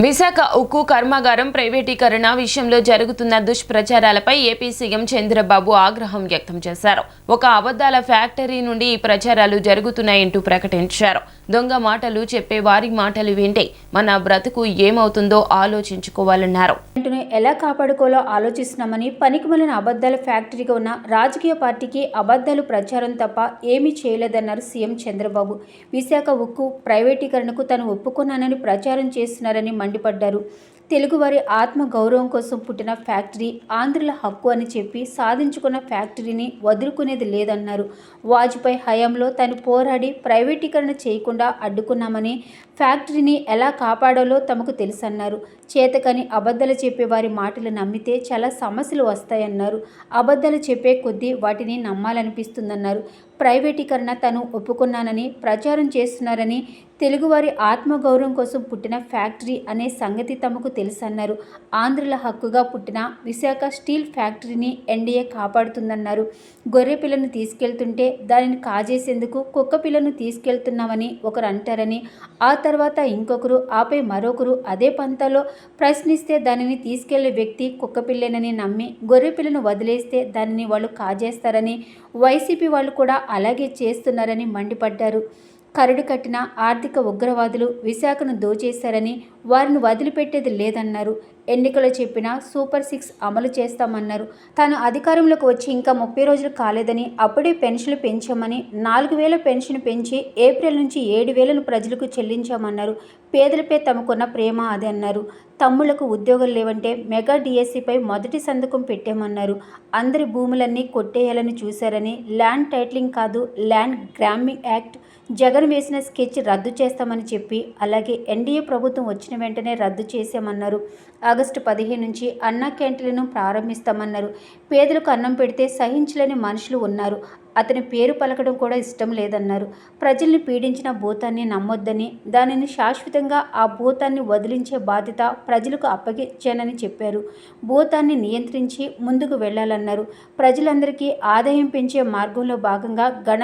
విశాఖ ఉక్కు కర్మాగారం ప్రైవేటీకరణ విషయంలో జరుగుతున్న దుష్ప్రచారాలపై ఏపీ సీఎం చంద్రబాబు ఆగ్రహం వ్యక్తం చేశారు. ఒక అబద్ధాల ఫ్యాక్టరీ నుండి ఈ ప్రచారాలు జరుగుతున్నాయంటూ ప్రకటించారు. దొంగ మాటలు చెప్పే వారి మాటలు వింటే మన బ్రతుకు ఏమవుతుందో ఆలోచించుకోవాలన్నారు. వెంటనే ఎలా కాపాడుకోవాలో ఆలోచిస్తున్నామని పనికిమలిన అబద్ధాల ఫ్యాక్టరీగా ఉన్న రాజకీయ పార్టీకి అబద్ధాలు ప్రచారం తప్ప ఏమీ చేయలేదన్నారు సీఎం చంద్రబాబు. విశాఖ ఉక్కు ప్రైవేటీకరణకు తను ఒప్పుకున్నానని ప్రచారం చేస్తున్నారని మండిపడ్డారు. తెలుగువారి ఆత్మ గౌరవం కోసం పుట్టిన ఫ్యాక్టరీ ఆంధ్రుల హక్కు అని చెప్పి సాధించుకున్న ఫ్యాక్టరీని వదులుకునేది లేదన్నారు. వాజ్పేయి హయాంలో తను పోరాడి ప్రైవేటీకరణ చేయకుండా అడ్డుకున్నామని ఫ్యాక్టరీని ఎలా కాపాడాలో తమకు తెలుసన్నారు. చేతకని అబద్ధాలు చెప్పే వారి మాటలు నమ్మితే చాలా సమస్యలు వస్తాయన్నారు. అబద్ధాలు చెప్పే కొద్దీ వాటిని నమ్మాలనిపిస్తుందన్నారు. ప్రైవేటీకరణ తను ఒప్పుకున్నానని ప్రచారం చేస్తున్నారని తెలుగువారి ఆత్మగౌరవం కోసం పుట్టిన ఫ్యాక్టరీ అనే సంగతి తమకు తెలుసన్నారు. ఆంధ్రుల హక్కుగా పుట్టిన విశాఖ స్టీల్ ఫ్యాక్టరీని ఎన్డీఏ కాపాడుతుందన్నారు. గొర్రె పిల్లను తీసుకెళ్తుంటే దానిని కాజేసేందుకు కుక్క పిల్లను తీసుకెళ్తున్నామని ఒకరు అంటారని ఆ తర్వాత ఇంకొకరు ఆపై మరొకరు అదే పంతాలో ప్రశ్నిస్తే దానిని తీసుకెళ్ళే వ్యక్తి కుక్క పిల్లేనని నమ్మి గొర్రె పిల్లను వదిలేస్తే దానిని వాళ్ళు కాజేస్తారని వైసీపీ వాళ్ళు కూడా అలాగే చేస్తున్నారని మండిపడ్డారు. కరడు కట్టిన ఆర్థిక ఉగ్రవాదులు విశాఖను దోచేశారని వారిని వదిలిపెట్టేది లేదన్నారు. ఎన్నికలు చెప్పిన సూపర్ సిక్స్ అమలు చేస్తామన్నారు. తాను అధికారంలోకి వచ్చి ఇంకా ముప్పై రోజులు కాలేదని అప్పుడే పెన్షన్లు పెంచామని నాలుగు వేల పెన్షన్ పెంచి ఏప్రిల్ నుంచి ఏడు వేలను ప్రజలకు చెల్లించామన్నారు. పేదలపై తమకున్న ప్రేమ అది అన్నారు. తమ్ముళ్ళకు ఉద్యోగాలు లేవంటే మెగా డిఎస్సిపై మొదటి సంతకం పెట్టామన్నారు. అందరి భూములన్నీ కొట్టేయాలని చూశారని ల్యాండ్ టైటిలింగ్ కాదు ల్యాండ్ గ్రామింగ్ యాక్ట్ జగన్ వేసిన స్కెచ్ రద్దు చేస్తామని చెప్పి అలాగే ఎన్డీఏ ప్రభుత్వం వచ్చిన వెంటనే రద్దు చేశామన్నారు. ఆగస్టు పదిహేను నుంచి అన్నా క్యాంటీన్లను ప్రారంభిస్తామన్నారు. పేదలకు అన్నం పెడితే సహించలేని మనుషులు ఉన్నారు. అతని పేరు పలకడం కూడా ఇష్టం లేదన్నారు. ప్రజల్ని పీడించిన భూతాన్ని నమ్మొద్దని దానిని శాశ్వతంగా ఆ భూతాన్ని వదిలించే బాధ్యత ప్రజలకు అప్పగించానని చెప్పారు. భూతాన్ని నియంత్రించి ముందుకు వెళ్ళాలన్నారు ప్రజలందరికీ ఆదాయం పెంచే మార్గంలో భాగంగా గణన